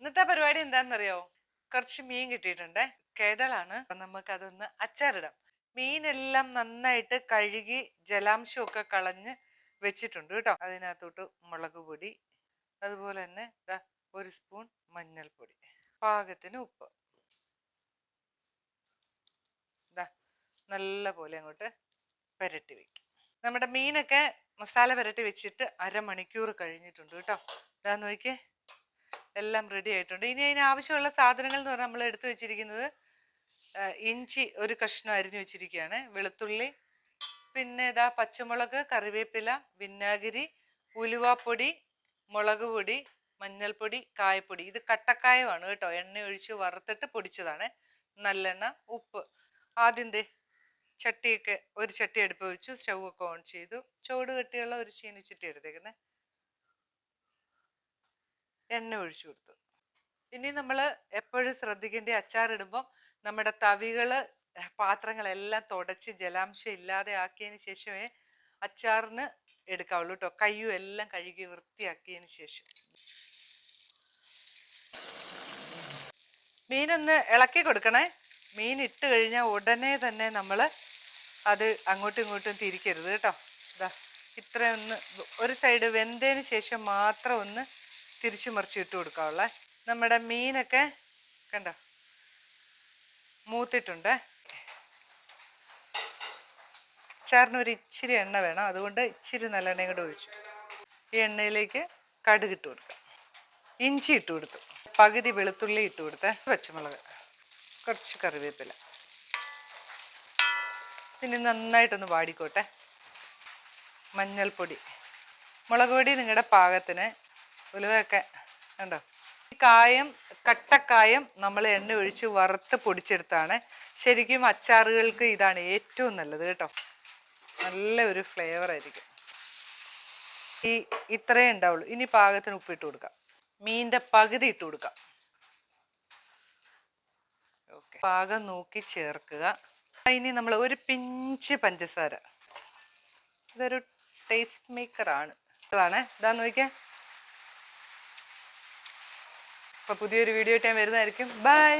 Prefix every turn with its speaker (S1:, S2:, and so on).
S1: ഇന്നത്തെ പരിപാടി എന്താണെന്നറിയോ? കുറച്ച് മീൻ കിട്ടിയിട്ടുണ്ട്. കേതളാണ് നമുക്ക് അതൊന്ന് അച്ചാറിടാം. മീനെല്ലാം നന്നായിട്ട് കഴുകി ജലാംശമൊക്കെ കളഞ്ഞ് വെച്ചിട്ടുണ്ട് കേട്ടോ. അതിനകത്തോട്ട് മുളക് പൊടി അതുപോലെ തന്നെ ഒരു സ്പൂൺ മഞ്ഞൾപ്പൊടി പാകത്തിന് ഉപ്പ്. നല്ല പോലെ അങ്ങോട്ട് പുരട്ടി വെക്കും. നമ്മുടെ മീനൊക്കെ മസാല പുരട്ടി വെച്ചിട്ട് അരമണിക്കൂർ കഴിഞ്ഞിട്ടുണ്ട് കേട്ടോ. ഇതാ നോക്കിയേ. എല്ലാം റെഡി ആയിട്ടുണ്ട്. ഇനി അതിന് ആവശ്യമുള്ള സാധനങ്ങൾ എന്ന് പറഞ്ഞാൽ നമ്മൾ എടുത്തു വെച്ചിരിക്കുന്നത് ഇഞ്ചി ഒരു കഷ്ണം അരിഞ്ഞു വെച്ചിരിക്കുകയാണ്. വെളുത്തുള്ളി പിന്നെ ഇതാ പച്ചമുളക് കറിവേപ്പില വിന്നാഗിരി ഉലുവാപ്പൊടി മുളക് പൊടി മഞ്ഞൾപ്പൊടി കായപ്പൊടി. ഇത് കട്ടക്കായമാണ് കേട്ടോ. എണ്ണ ഒഴിച്ച് വറുത്തിട്ട് പൊടിച്ചതാണ്. നല്ലെണ്ണ ഉപ്പ്. ആദ്യം ചട്ടിയൊക്കെ ഒരു ചട്ടി അടുപ്പ് വെച്ചു. സ്റ്റൗ ഒക്കെ ഓൺ ചെയ്തു. ചുവട് കെട്ടിയുള്ള ഒരു ചീനിച്ചട്ടി എടുത്തേക്കുന്നത് എണ്ണ ഒഴിച്ചു കൊടുത്തു. ഇനി നമ്മൾ എപ്പോഴും ശ്രദ്ധിക്കേണ്ട അച്ചാറിടുമ്പോൾ നമ്മുടെ തവികൾ പാത്രങ്ങളെല്ലാം തുടച്ച് ജലാംശം ഇല്ലാതെ ആക്കിയതിന് ശേഷമേ അച്ചാറിന് എടുക്കാവുള്ളൂ കേട്ടോ കയ്യും എല്ലാം കഴുകി വൃത്തിയാക്കിയതിന് ശേഷം. മീനൊന്ന് ഇളക്കി കൊടുക്കണേ. മീൻ ഇട്ട് കഴിഞ്ഞാൽ ഉടനെ തന്നെ നമ്മൾ അത് അങ്ങോട്ടും ഇങ്ങോട്ടും തിരിക്കരുത് കേട്ടോ ഇതാ ഇത്ര ഒന്ന് ഒരു സൈഡ് വെന്തതിന് ശേഷം മാത്രം ഒന്ന് തിരിച്ചു മറിച്ച് ഇട്ട് കൊടുക്കാവുള്ളേ നമ്മുടെ മീനൊക്കെ കണ്ടോ? മൂത്തിട്ടുണ്ട്. അച്ചാറിന് ഒരു ഇച്ചിരി എണ്ണ വേണം. അതുകൊണ്ട് ഇച്ചിരി നല്ലെണ്ണയും കൂടെ ഒഴിച്ചു. ഈ എണ്ണയിലേക്ക് കടുക് ഇട്ട് കൊടുക്കാം. ഇഞ്ചി ഇട്ട് കൊടുത്തു. പകുതി വെളുത്തുള്ളി ഇട്ട് കൊടുത്തേ പച്ചമുളക്. കുറച്ച് കറിവേപ്പില. ഇനി നന്നായിട്ടൊന്ന് വാടിക്കോട്ടെ. മഞ്ഞൾപ്പൊടി. മുളക് പൊടി നിങ്ങളുടെ പാകത്തിന് ഉലുവയൊക്കെ ഉണ്ടോ ഈ കായം കട്ടക്കായം നമ്മൾ എണ്ണ ഒഴിച്ച് വറുത്ത് പൊടിച്ചെടുത്താണ്. ശരിക്കും അച്ചാറുകൾക്ക് ഇതാണ് ഏറ്റവും നല്ലത് കേട്ടോ. നല്ല ഒരു ഫ്ലേവർ ആയിരിക്കും. ഈ ഇത്രയേ ഉണ്ടാവുള്ളൂ. ഇനി പാകത്തിന് ഉപ്പിട്ട് കൊടുക്കാം. മീനിന്റെ പകുതി ഇട്ട് കൊടുക്കാം. ഓക്കെ പാകം നോക്കി ചേർക്കുക. ഇനി നമ്മൾ ഒരു പിഞ്ച് പഞ്ചസാര. ഇതൊരു ടേസ്റ്റ് മേക്കറാണ് ഇതാണ്. ഇതാ നോക്കിയാ. അപ്പൊ പുതിയൊരു വീഡിയോ ഞാൻ വരുന്നതായിരിക്കും. ബൈ